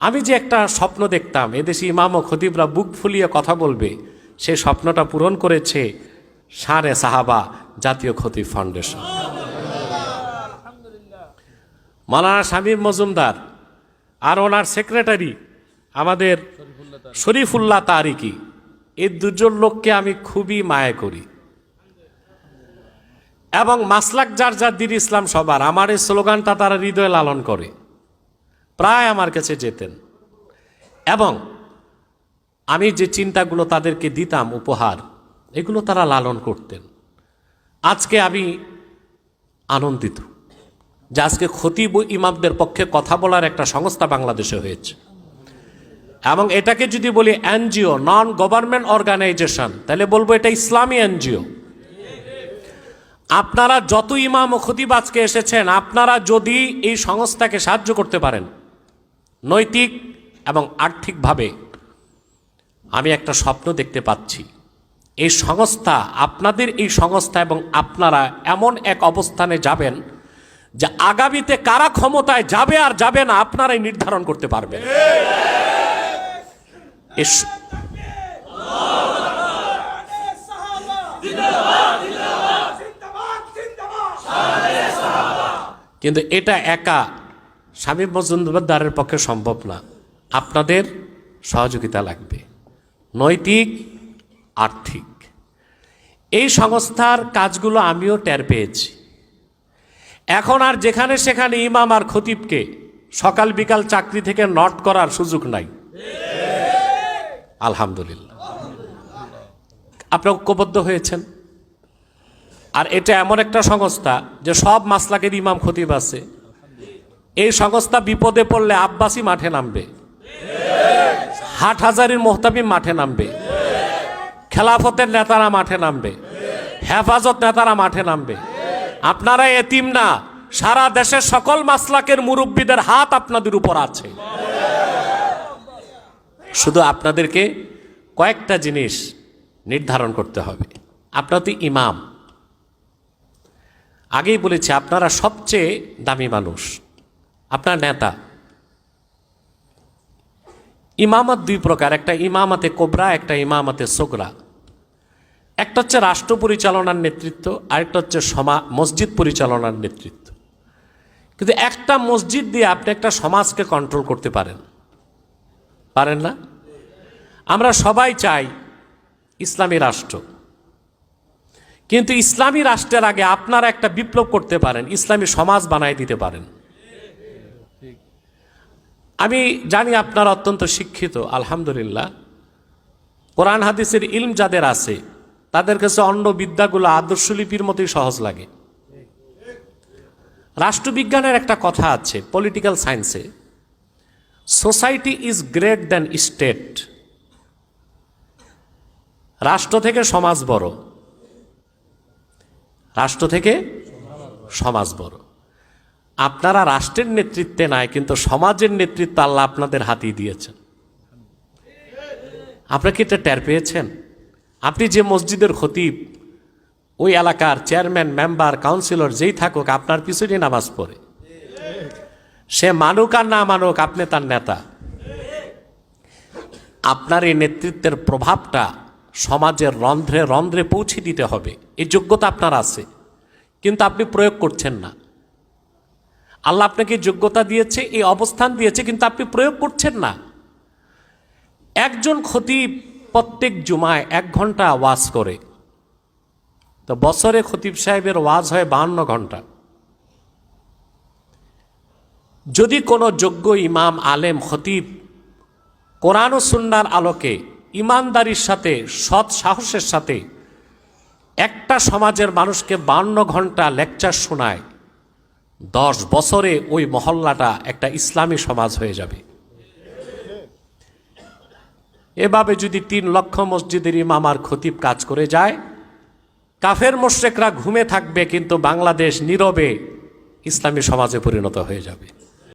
আমি যে একটা স্বপ্ন দেখতাম, এদেশে ইমাম ও খতিবরা বুক ফুলিয়ে কথা বলবে, সে স্বপ্নটা পূরণ করেছে সারে সাহাবা জাতীয় খতিব ফাউন্ডেশন। মালানা শামীম মজুমদার আর ওনার সেক্রেটারি আমাদের শরীফুল্লাহ তারিকি এই দুজন লোককে আমি খুবই মায়া করি। এবং মাসলাক যার যার দিন ইসলাম সবার, আমার এই স্লোগানটা তারা হৃদয়ে লালন করে। প্রায় আমার কাছে যেতেন। এবং আমি যে চিন্তাগুলো তাদেরকে দিতাম, উপহার, এগুলো তারা লালন করতেন। আজকে আমি আনন্দিত যে আজকে খতিব ইমামদের পক্ষে কথা বলার একটা সংস্থা বাংলাদেশে হয়েছে। এবং এটাকে যদি বলি এনজিও নন গভর্নমেন্ট অর্গানাইজেশন তাহলে বলব এটা ইসলামী এনজিও। আপনারা যত ইমাম ও খতিব আজকে এসেছেন, আপনারা যদি এই সংস্থাকে সাহায্য করতে পারেন নৈতিক এবং আর্থিকভাবে আমি একটা স্বপ্ন দেখতে পাচ্ছি। এই সংস্থা, আপনাদের এই সংস্থা এবং আপনারা এমন এক অবস্থানে যাবেন যে আগামীতে কারা ক্ষমতায় যাবে আর যাবে না, আপনারাই নির্ধারণ করতে পারবেন। কিন্তু এটা একা স্বামী মজুমদারের পক্ষে সম্ভব না। আপনাদের সহযোগিতা লাগবে। নৈতিক, আর্থিক। এই সংস্থার কাজগুলো আমিও টের পেয়েছি। এখন আর যেখানে সেখানে ইমাম আর খতিবকে সকাল বিকাল চাকরি থেকে নট করার সুযোগ নাই। আলহামদুলিল্লাহ। আপনি ঐক্যবদ্ধ হয়েছেন? আর এটা এমন একটা সংস্থা যে সব মাসলাকের ইমাম খতিব আছে। এই সংস্থা বিপদে পড়লে আব্বাসী মাঠে নামবে। হাট হাজারির মোহতামিম মাঠে নামবে। খেলাফতের নেতারা মাঠে নামবে। হেফাজত নেতারা মাঠে নামবে। আপনারা এতিম না, সারা দেশের সকল মাসলাকের মুরব্বীদের হাত আপনাদের উপর আছে। শুধু আপনাদেরকে কয়েকটা জিনিস নির্ধারণ করতে হবে। আপনার তো ইমাম। আগেই বলেছি, আপনারা সবচেয়ে দামি মানুষ। আপনার নেতা। ইমামত দুই প্রকার, একটা ইমামাতে কোবরা, একটা ইমামাতে সোগরা। একটা হচ্ছে রাষ্ট্র পরিচালনার নেতৃত্ব, আরেকটা হচ্ছে সমা, মসজিদ পরিচালনার নেতৃত্ব। কিন্তু একটা মসজিদ দিয়ে আপনি একটা সমাজকে কন্ট্রোল করতে পারেন। পারেন না? আমরা সবাই চাই ইসলামী রাষ্ট্র। কিন্তু ইসলামী রাষ্ট্রের আগে আপনারা একটা বিপ্লব করতে পারেন, ইসলামী সমাজ বানায় দিতে পারেন। আমি জানি আপনারা অত্যন্ত শিক্ষিত, আলহামদুলিল্লাহ। কোরআন হাদিসের ইলম যাদের আছে, তাদের কাছে অন্য বিদ্যাগুলো আদর্শলিপির মতোই সহজ লাগে। রাষ্ট্রবিজ্ঞানের একটা কথা আছে পলিটিক্যাল সায়েন্সে society is great than state রাষ্ট্র থেকে সমাজ বড়। রাষ্ট্র থেকে সমাজ বড়। আপনারা রাষ্ট্রের নেতৃত্বে নাই, কিন্তু সমাজের নেতৃত্ব আল্লাহ আপনাদের হাতিয়ে দিয়েছেন। আপনারা কি এটা টের পেয়েছেন? আপনি যে মসজিদের খতিব, ওই এলাকার চেয়ারম্যান, মেম্বার, কাউন্সিলর যেই থাকুক, আপনার পিছনে নামাজ পড়ে। সে মানুক আর না মানুক, আপনি তার নেতা। আপনার এই নেতৃত্বের প্রভাবটা সমাজের রন্ধ্রে রন্ধ্রে পৌঁছে দিতে হবে। এই যোগ্যতা আপনার আছে, কিন্তু আপনি প্রয়োগ করছেন না। আল্লাহ আপনাকে যোগ্যতা দিয়েছে, এই অবস্থান দিয়েছে, কিন্তু আপনি প্রয়োগ করছেন না। একজন খতিব প্রত্যেক জুমায় এক ঘণ্টা ওয়াজ করে। তো বছরে খতিব সাহেবের ওয়াজ হয় বাহান্ন ঘণ্টা। যদি কোনো যোগ্য ইমাম, আলেম, খতিব কোরআন সুন্নার আলোকে, ইমানদারির সাথে, সৎ সাহসের সাথে একটা সমাজের মানুষকে বান্ন ঘণ্টা লেকচার শোনায় দশ বছরে ওই মহল্লাটা একটা ইসলামী সমাজ হয়ে যাবে। এভাবে যদি তিন লক্ষ মসজিদের ইমাম আর খতিব কাজ করে যায়, কাফের মোশেকরা ঘুমে থাকবে, কিন্তু বাংলাদেশ নীরবে ইসলামী সমাজে পরিণত হয়ে যাবে।